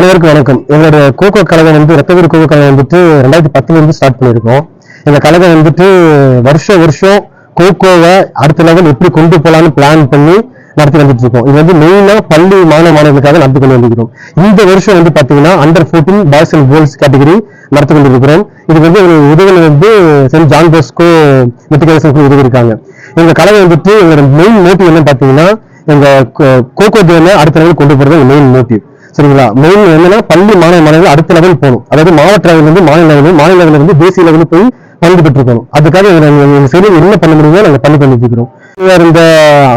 அனைவருக்கும் வணக்கம். எங்களுடைய கோகோ கழகம் வந்து ரத்தவீர் கோகோ கழகம் வந்துட்டு ரெண்டாயிரத்தி பத்துலேருந்து ஸ்டார்ட் பண்ணியிருக்கோம். இந்த கழகம் வந்துட்டு வருஷம் வருஷம் கோகோவை அடுத்த லெவல் எப்படி கொண்டு போகலான்னு பிளான் பண்ணி நடத்தி வந்துட்டு இருக்கோம் இது வந்து மெயினாக பள்ளி மாணவ மாணவர்களுக்காக நடத்தி கொண்டு வந்திருக்கிறோம். இந்த வருஷம் வந்து பார்த்தீங்கன்னா under 14 boys and girls category நடத்தி கொண்டிருக்கிறோம். இது வந்து ஒரு உதவிகள் வந்து சென்ட் ஜான் போஸ்கோ மெட்ரிகுலேஷன் உதவி இருக்காங்க எங்கள் கழகம் வந்துட்டு எங்களோட மெயின் மோட்டிவ் என்ன பார்த்தீங்கன்னா எங்கள் கோ- கோகோ கேமை அடுத்த லெவல் கொண்டு போகிறது மெயின் மோட்டிவ் சரிங்களா? மெயின் என்னன்னா பள்ளி மாணவ மாணவர்கள் அடுத்த லெவல் போகணும். அதாவது மாவட்ட லெவலில் மாநில லெவலில் மாநில லெவலிருந்து இருந்து தேசிய லெவலில் போய் பங்கு பெற்றுக்கணும். அதுக்காக எங்க- எங்க சைடு என்ன பண்ண முடியுமோ நாங்கள் பண்ணி பண்ணிட்டு இருக்கிறோம் இந்த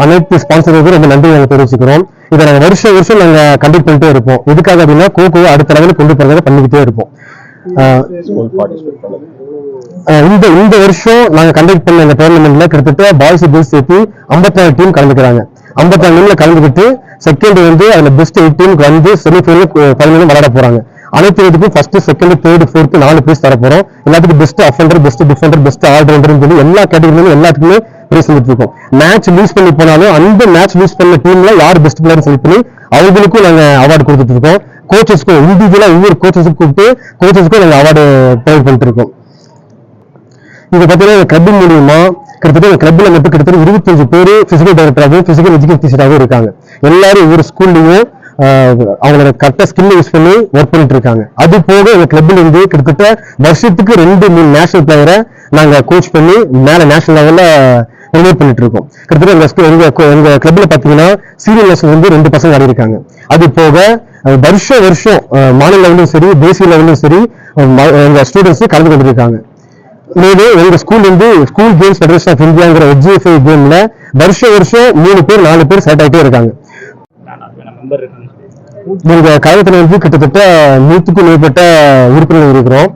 அனைத்து ஸ்பான்சர்களுக்கும் ரொம்ப நன்றி நாங்கள் தெரிவிச்சுக்கிறோம். இதை நாங்கள் வருஷம் வருஷம் நாங்கள் கண்டக்ட் பண்ணிட்டே இருப்போம். எதுக்காக அப்படின்னா கோகோ அடுத்த லெவலில் கொண்டு போறதை பண்ணிக்கிட்டே இருப்போம். இந்த இந்த வருஷம் நாங்கள் கண்டக்ட் பண்ண இந்த டோர்னமெண்ட்ல கிட்டத்தட்ட பாய்ஸ் கேர்ள்ஸ் சேர்த்து 54 டீம் கலந்துக்கிறாங்க. 54 டீம்ல கலந்துக்கிட்டு செகண்ட் வந்து அதுல பெஸ்ட் எயிட் டீமுக்கு வந்து செமிஃபைனல் ஃபைனலும் விளையாட போறாங்க. அனைத்து இதுக்கும் ஃபர்ஸ்ட் செகண்ட் தேர்ட் ஃபோர்த் நாலு பிரைஸ் தர போறோம். எல்லாத்துக்கும் best offender best defender best allrounder சொல்லி எல்லா கேட்டகரியிலும் எல்லாத்துக்குமே பிரைஸ் வந்துட்டு இருக்கோம். மேட்ச் லூஸ் பண்ணி போனாலும் அந்த மேட்ச் லூஸ் பண்ண டீம்ல யார் பெஸ்ட் பிளேயர் செலக்ட் பண்ணி அவங்களுக்கும் நாங்க அவார்டு கொடுத்துட்டு இருக்கோம். கோச்சஸ்க்கும் இண்டிவிஜுவலா ஒவ்வொரு கோச்சஸுக்கும் கூப்பிட்டு கோச்சஸ்க்கும் நாங்க அவார்டு ப்ரொவைட் பண்ணிட்டு இருக்கோம். இது பார்த்தீங்கன்னா கிளப் மூலியமா கிட்டத்தட்ட கிளப்ல மட்டும் கிட்டத்தட்ட இருபத்தஞ்சு பேர் பிசிக்கல் டைரக்டராகவும் பிசிக்கல் எஜுகேஷன் டீச்சராகவும் இருக்காங்க. எல்லாரும் ஒவ்வொரு ஸ்கூல்லையும் அவங்களோட கரெக்டாக ஸ்கில் யூஸ் பண்ணி ஒர்க் பண்ணிட்டு இருக்காங்க. அது போக எங்கள் கிளப்ல இருந்து கிட்டத்தட்ட வருஷத்துக்கு ரெண்டு மூணு நேஷனல் பிளேயரை நாங்கள் கோச் பண்ணி மேலே நேஷனல் லெவலில் ப்ரொமோட் பண்ணிட்டு இருக்கோம். கிட்டத்தட்ட எங்க எங்கள் எங்க கிளப்ல பாத்தீங்கன்னா சீனியர் நேஷனல் வந்து ரெண்டு பசங்க ஆடி இருக்காங்க. அது போக வருஷம் வருஷம் மாநில லெவலும் சரி தேசிய லெவலும் சரி எங்கள் எங்க ஸ்டூடெண்ட்ஸ் கலந்து கொண்டிருக்காங்க. மேலும் உங்க ஸ்கூல் வந்து ஸ்கூல் கேம்ஸ் ஃபெடரேஷன் ஆஃப் இந்தியாங்கிற எஜிஎஃப்ஐ கேம்ல வருஷம் வருஷம் மூணு பேர் நாலு பேர் செலக்ட் ஆகிட்டே இருக்காங்க. மெம்பர் எங்க கழகத்துல வந்து கிட்டத்தட்ட நூற்றுக்கும் மேற்பட்ட உறுப்பினர்கள் இருக்கிறோம்.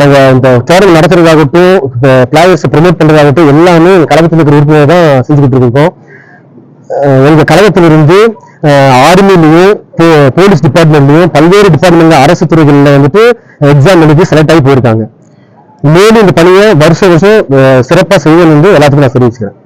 நாங்க இந்த டோர்னல் நடத்துறதாகட்டும் பிளேயர்ஸ் ப்ரொமோட் பண்றதாகட்டும் எல்லாமே எங்க கழகத்தில் இருக்கிற உறுப்பினர் தான் செஞ்சுக்கிட்டு இருக்கோம். அஹ் எங்க கழகத்திலிருந்து ஆர்மிலையும் போலீஸ் டிபார்ட்மெண்ட்லயும் பல்வேறு டிபார்ட்மெண்ட்ல அரசு துறைகள்ல வந்துட்டு எக்ஸாம் எழுதி செலக்ட் ஆகி போயிருக்காங்க. மேலும் இந்த பணியை வருஷம் வருஷம் சிறப்பாக செய்யணும் என்று எல்லாத்துக்கும் நான் தெரிவிச்சுக்கிறேன்.